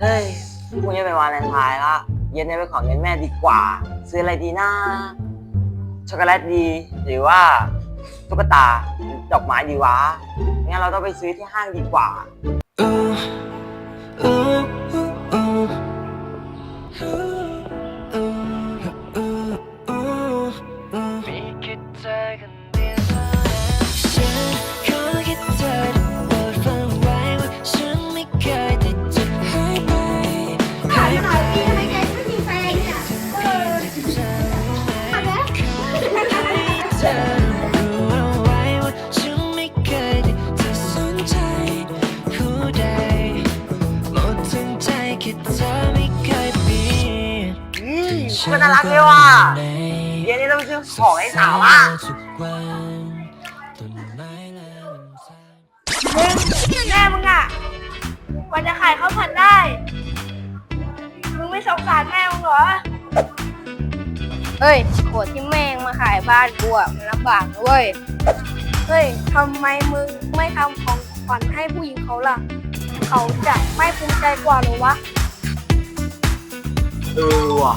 เฮ้ยพรุ่งนี้เป็นวาเลนไทน์ละ เย็นนี้ไปขอเงินแม่ดีกว่า ซื้ออะไรดีนะช็อกโกแลตดี หรือว่าตุ๊กตาหรือดอกไม้ดีวะงั้นเราต้องไปซื้อที่ห้างดีกว่า มก็น่ารักเลยว่ะเย็นนี้เราไปซื้อของให้สาวอะแม่มึงอะกว่าจะขายข้าวผัดได้ มึงไม่สงสารแม่มึงเหรอ เฮ้ยโหดที่แม่งมาขายบ้านกูอะมันลำบากนะเว้ย เฮ้ยทำไมมึงไม่ทำของขวัญให้ผู้หญิงเขาล่ะ เขาจะไม่ภูมิใจกว่าหรอวะ เออว่ะ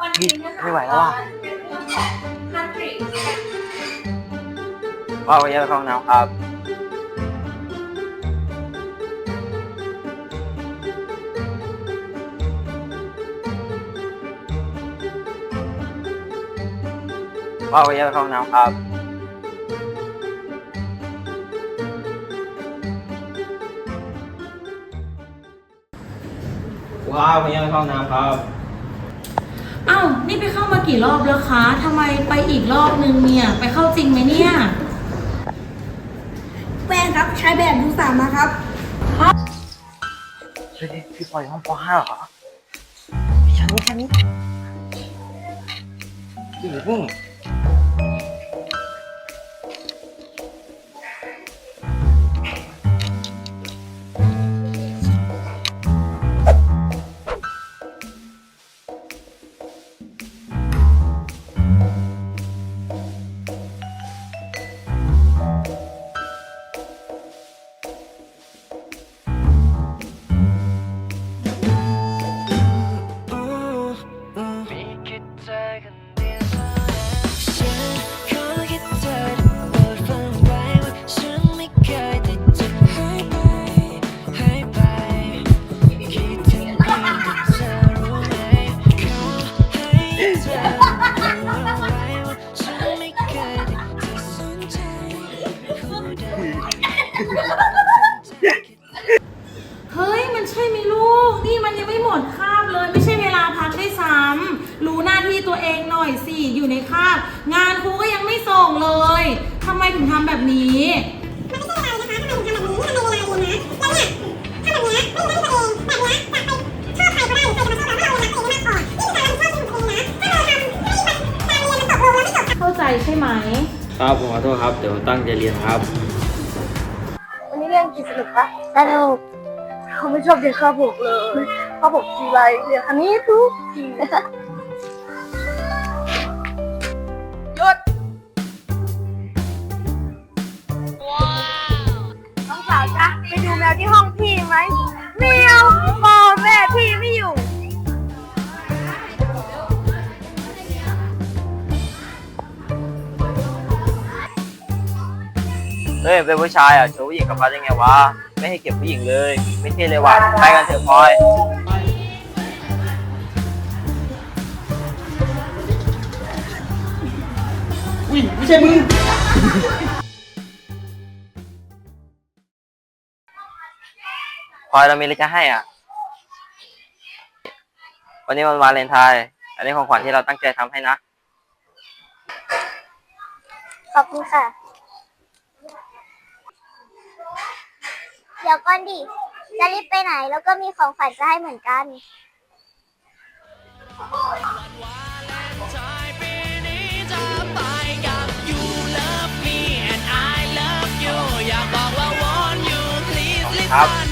นะคะวันนี้นะคะไม่ไหวแล้วว่ะเป็นเรื่องของ country ว่าวันนี้ไปเข้าห้องน้ำครับว่าวันนี้ไปเข้าห้องน้ำครับว้าววันนี้ไปเข้าห้องน้ำครับ อ้าวนี่ไปเข้ามากี่รอบแล้วคะทำไมไปอีกรอบนึงเนี่ย ไปเข้าจริงไหมเนี่ยแฟนครับใช้แบบดูสามมาครับ เฮ้ยพี่ปอยห้องปห้าเหรอชั้นนี้ชั้นนี้อยู่พึ่ง เฮ้ย มันใช่ไหมลูก นี่มันยังไม่หมดคาบเลย ไม่ใช่เวลาพักได้ซ้ำรู้หน้าที่ตัวเองหน่อยสิ อยู่ในคาบ งานครูก็ยังไม่ส่งเลย ทำไมถึงทำแบบนี้มันไม่ใช่อะไรนะคะถ้ามันทำแบบนี้มันมีเวลาเรียนนะแล้วเนี่ยถ้าแบบเนี้ยไม่ได้ตัวเองแบบเนี้ยอยาไปชอบใครก็ได้หรือใครจะมาชอบเราเรารักตัวเองมากพอนี่คือการรับผิดชอบชีวิตตันะถ้าเราทำให้มันการเรียนมันตกลงแล้วไม่จบเข้าใจใช่ไหม ครับผมขอโทษครับ เดี๋ยวตั้งใจเรียนครับ วันนี้เรียนกี่สนุกปะสนุกเขาไม่ชอบเรียนข้าวบกเลยข้าวบกทีไรเรียนคันนี้ทุกทีหยุดน้องสาวจ๊ะไปดูแมวที่ห้องพี่ไหมแมว เฮ้ยเป็นผู้ชายอะโชว์ผู้หญิงกลับมาได้ไงวะ ไม่ให้เก็บผู้หญิงเลย ไม่เท่เลยว่ะไปกันเถอะพลอยอุ้ยไม่ใช่มึง พลอยเรามีอะไรจะให้อะ วันนี้วันวาเลนไทน์อันนี้ของขวัญที่เราตั้งใจทำให้นะ ขอบคุณค่ะ ดี๋ยวก่อนดิ จะรีบไปไหน แล้วก็มีของขวัญจะให้เหมือนกันครับ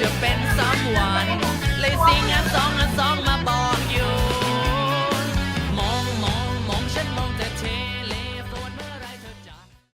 จะเป็นสองวันเลยสิงอะสองอะสองมา